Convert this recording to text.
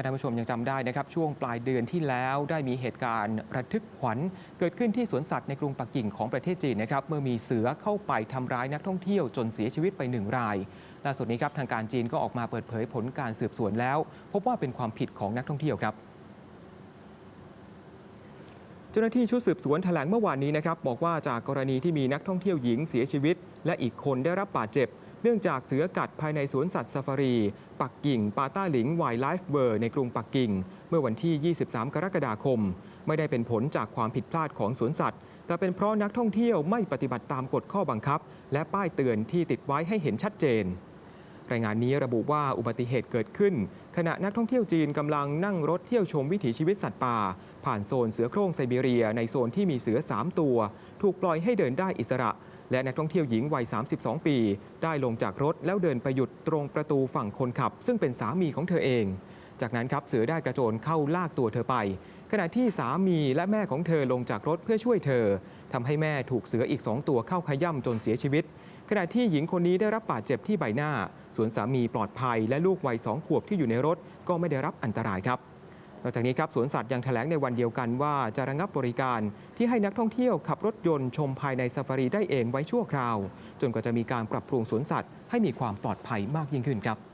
าท่านผู้ชมยังจำได้นะครับ ช่วงปลายเดือนที่แล้วได้มีเหตุการณ์ระทึกขวัญ เกิดขึ้นที่สวนสัตว์ในกรุงปักกิ่งของประเทศจีนนะครับ เมื่อมีเสือเข้าไปทำร้ายนักท่องเที่ยวจนเสียชีวิตไปหนึ่งรายล่าสุดนี้ครับทางการจีนก็ออกมาเปิดเผยผลการสืบสวนแล้ว พบว่าเป็นความผิดของนักท่องเที่ยวครับเจ้าหน้าที่ชุดสืบสวนแถลงเมื่อวานนี้นะครับบอกว่าจากกรณีที่มีนักท่องเที่ยวหญิงเสียชีวิต และอีกคนได้รับบาดเจ็บ เนื่องจากเสือกัดภายในสวนสัตว์ซาฟารี ปักกิ่งปาต้าหลิงไวล์ไลฟ์เบอร์ในกรุงปักกิ่ง เมื่อวันที่ 23 กรกฎาคม ไม่ได้เป็นผลจากความผิดพลาดของสวนสัตว์ แต่เป็นเพราะนักท่องเที่ยวไม่ปฏิบัติตามกฎข้อบังคับ และป้ายเตือนที่ติดไว้ให้เห็นชัดเจนรายงานนี้ระบุว่าอุบัติเหตุเกิดขึ้น ขณะนักท่องเที่ยวจีนกำลังนั่งรถเที่ยวชมวิถีชีวิตสัตว์ป่า ผ่านโซนเสือโคร่งไซบีเรียในโซนที่มีเสือ 3 ตัว ถูกปล่อยให้เดินได้อิสระ และนักท่องเที่ยวหญิงวัย 32 ปี ได้ลงจากรถแล้วเดินไปหยุดตรงประตูฝั่งคนขับ ซึ่งเป็นสามีของเธอเอง จากนั้นครับเสือได้กระโจนเข้าลากตัวเธอไป ขณะที่สามีและแม่ของเธอลงจากรถเพื่อช่วยเธอทำให้แม่ถูกเสืออีกสองตัวเข้าขย่ำจนเสียชีวิต ขณะที่หญิงคนนี้ได้รับบาดเจ็บที่ใบหน้า ส่วนสามีปลอดภัย และลูกวัยสองขวบที่อยู่ในรถก็ไม่ได้รับอันตรายครับ นอกจากนี้ครับสวนสัตว์ยังแถลงในวันเดียวกันว่าจะระงับบริการที่ให้นักท่องเที่ยวขับรถยนต์ชมภายในซาฟารีได้เองไว้ชั่วคราว จนกว่าจะมีการปรับปรุงสวนสัตว์ให้มีความปลอดภัยมากยิ่งขึ้นครับ